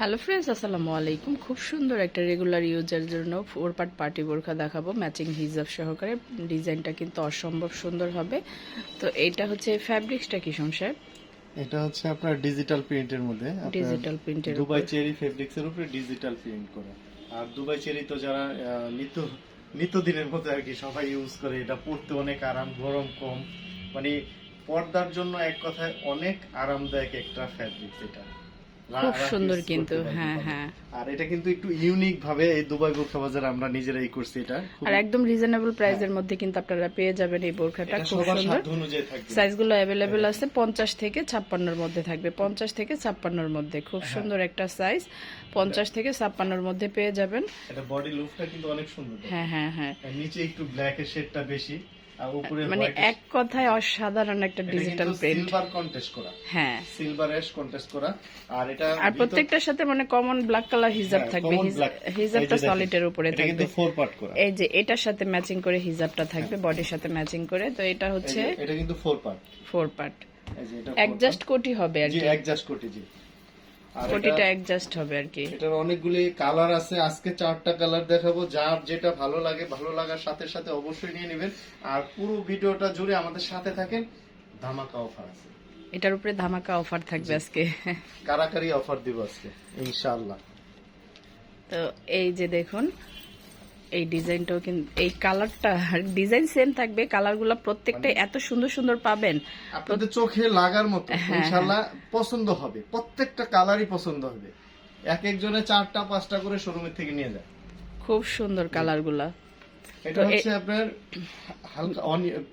Hello friends আসসালামু আলাইকুম। খুব সুন্দর একটা রেগুলার ইউজের জন্য ফোর পার্ট পার্টি বোরখা দেখাবো। ম্যাচিং হিজাব সহকারে ডিজাইনটা কিন্তু অসম্ভব সুন্দর হবে। তো এটা হচ্ছে ফ্যাব্রিক্সটা কি সংসার এটা হচ্ছে আপনার ডিজিটাল প্রিন্টের মধ্যে। ডিজিটাল প্রিন্টের দুবাই চেরি ফেব্রিক্সের উপরে ডিজিটাল প্রিন্ট করা। আর দুবাই চেরি তো যারা নিত্য নিত্যদিনের মধ্যে আর কি সবাই ইউজ করে এটা পড়তে অনেক আরাম গরম কম। মানে পর্দার জন্য এক কথায় অনেক আরামদায়ক একটা ফ্যাব্রিক্স এটা। খুব সুন্দর কিন্তু হ্যাঁ হ্যাঁ। আর এটা কিন্তু একটু ইউনিক ভাবে এই দুবাই বোরখা বাজার আমরা নিজেরাই করছি এটা। আর একদম রিজনেবল প্রাইসের মধ্যে কিন্তু আপনারা পেয়ে যাবেন এই বোরখাটা খুব সুন্দর। সাইজগুলো অ্যাভেলেবেল আছে পঞ্চাশ থেকে ছাপ্পান্নর মধ্যে থাকবে পঞ্চাশ থেকে ছাপ্পান্নর মধ্যে খুব হ্যাঁ। সুন্দর একটা সাইজ পঞ্চাশ থেকে ছাপ্পান্নর মধ্যে পেয়ে যাবেন। এটা বডি লুকটা কিন্তু অনেক সুন্দর। হ্যাঁ হ্যাঁ হ্যাঁ। নিচে একটু ব্ল্যাক এর শেডটা বেশি। মানে এক কথায় অসাধারণ একটা ডিজিটাল প্রিন্ট সিলভার কন্টেস্ট করা। হ্যাঁ। সিলভার এস কন্টেস্ট করা। আর এটা আর প্রত্যেকটার সাথে মানে কমন ব্ল্যাক কালার হিজাব হ্যাঁ, থাকবে। হিজাবটা দেখেন, সলিডের উপরে থাকবে কিন্তু ফোর পার্ট করা। এই যে এটার সাথে ম্যাচিং করে হিজাবটা থাকবে বডির সাথে ম্যাচিং করে। তো এটা হচ্ছে এটা কিন্তু ফোর পার্ট ফোর পার্ট এই যে এটা অ্যাডজাস্ট কোটি হবে আর কি। অ্যাডজাস্ট কোটি জি। কোটিটা অ্যাডজাস্ট হবে আর কি। এটার অনেকগুলি কালার আছে। আজকে চারটা কালার দেখাবো। যার যেটা ভালো লাগে ভালো লাগার সাথে সাথে অবশ্যই নিয়ে নেবেন। আর পুরো ভিডিওটা জুড়ে আমাদের সাথে থাকেন ধামাকা অফার আছে। এটার উপরে ধামাকা অফার থাকবে আজকে। কারাকারি অফার দিব আজকে? ইনশাআল্লাহ। তো এই যে দেখুন এই ডিজাইনটাও কিন্তু এই কালারটা ডিজাইন সেম থাকবে কালারগুলো প্রত্যেকটা এত সুন্দর সুন্দর পাবেন। আপনাদের চোখে লাগার মতো হ্যাঁ, ইনশাআল্লাহ পছন্দ হবে প্রত্যেকটা কালারই পছন্দ হবে। এক একজনে চারটা পাঁচটা করে শোরুমের থেকে নিয়ে যায়। খুব সুন্দর কালারগুলা। এটা হচ্ছে আপনার হালকা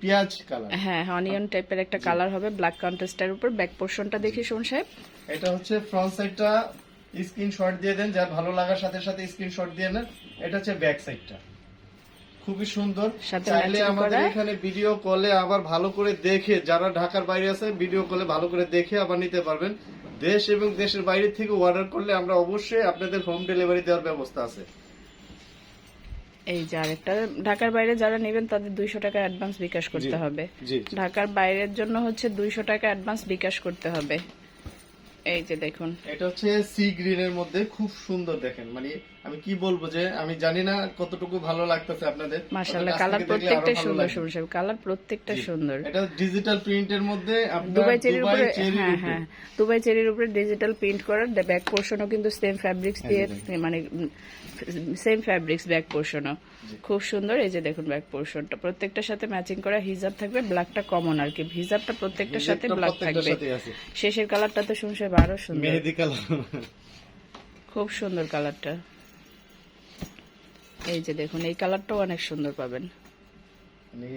পেঁয়াজ কালার। হ্যাঁ অনিয়ন টাইপের একটা কালার হবে ব্ল্যাক কন্ট্রাস্টের উপর ব্যাক পোর্শনটা দেখি শোন সাহেব। এটা হচ্ছে ফ্রন্ট সাইডটা স্ক্রিনশট দিয়ে দেন যা ভালো লাগার সাথে সাথে স্ক্রিনশট দিয়ে নেন। এটা হচ্ছে ব্যাক সাইডটা। খুবই সুন্দর। চাইলে আমাদের এখানে ভিডিও কলে আবার ভালো করে দেখে যারা ঢাকার বাইরে আছে ভিডিও কলে ভালো করে দেখে আবার নিতে পারবেন। দেশ এবং দেশের বাইরে থেকে অর্ডার করলে আমরা অবশ্যই আপনাদের হোম ডেলিভারি দেওয়ার ব্যবস্থা আছে। এই যে আরেকটা ঢাকার বাইরে যারা নেবেন তাদের দুইশো টাকা অ্যাডভান্স বিকাশ করতে হবে। ঢাকার বাইরের জন্য হচ্ছে দুইশো টাকা অ্যাডভান্স বিকাশ করতে হবে। এই যে দেখুন। এটা হচ্ছে সি গ্রিন এর মধ্যে খুব সুন্দর দেখেন। মানে আমি কি বলব যে আমি জানি না কতটুকু ভালো লাগতেছে আপনাদের মাশাআল্লাহ কালার প্রত্যেকটা সুন্দর। সুন্দর কালার প্রত্যেকটা সুন্দর। এটা ডিজিটাল প্রিন্টের মধ্যে দুবাই চেরির উপরে হ্যাঁ হ্যাঁ দুবাই চেরির উপরে ডিজিটাল প্রিন্ট করা ব্যাক পোর্শনও কিন্তু সেম ফ্যাব্রিক্স দিয়ে মানে সেম ফ্যাব্রিক্স ব্যাক পোর্শনও খুব সুন্দর এই যে দেখুন ব্যাক পোর্শনটা প্রত্যেকটার সাথে ম্যাচিং করা হিজাব থাকবে ব্ল্যাকটা কমন আর কি। হিজাবটা প্রত্যেকটার সাথে ব্ল্যাক থাকবে। শেষের কালারটা তো শুনছে আরও সুন্দর। মেহেদি কালার। খুব সুন্দর কালারটা। এই যে দেখুন এই কালারটাও অনেক সুন্দর পাবেন। মানে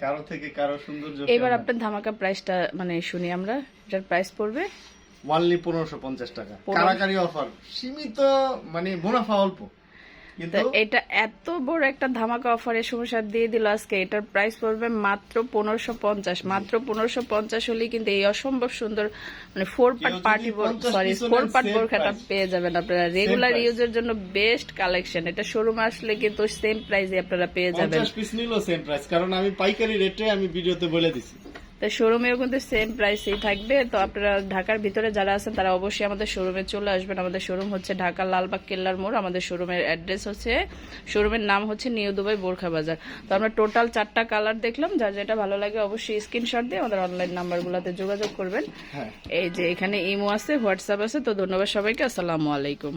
কারও থেকে কারও সৌন্দর্য এবার আপনার ধামাকা প্রাইসটা মানে শুনি আমরা এটার প্রাইস পড়বে? ওয়ানলি পনেরোশো পঞ্চাশ টাকা। কারাকারি অফার সীমিত মানে মুনাফা অল্প। এটা এত বড় একটা ধামাকা অফারের সমস্যা দিয়ে দিল আজকে। এটার প্রাইস পড়বে মাত্র পনেরোশো পঞ্চাশ। মাত্র পনেরোশো পঞ্চাশ হলেই কিন্তু এই অসম্ভব সুন্দর মানে four part party 50 sorry four part বোরখাটা পেয়ে যাবেন আপনারা। রেগুলার ইউজের জন্য বেস্ট কালেকশন এটা শোরুমে আসলে কিন্তু সেম প্রাইসে আপনারা পেয়ে যাবেন। পিস নিল সেম প্রাইস কারণ আমি পাইকারি রেটে আমি ভিডিওতে বলে দিছি। তো শোরুমেও কিন্তু সেম প্রাইসেই থাকবে। তো আপনারা ঢাকার ভিতরে যারা আছেন তারা অবশ্যই আমাদের শোরুমে চলে আসবেন। আমাদের শোরুম হচ্ছে ঢাকা লালবাগ কেল্লার মোড়। আমাদের শোরুমের অ্যাড্রেস হচ্ছে শোরুমের নাম হচ্ছে নিউ দুবাই বোরখা বাজার। তো আমরা টোটাল চারটা কালার দেখলাম। যার যেটা ভালো লাগে অবশ্যই স্ক্রিনশট দিয়ে আমাদের অনলাইন নাম্বারগুলোতে যোগাযোগ করবেন। হ্যাঁ। এই যে এখানে ইমো আছে হোয়াটসঅ্যাপ আছে। তো ধন্যবাদ সবাইকে। আসসালামু আলাইকুম।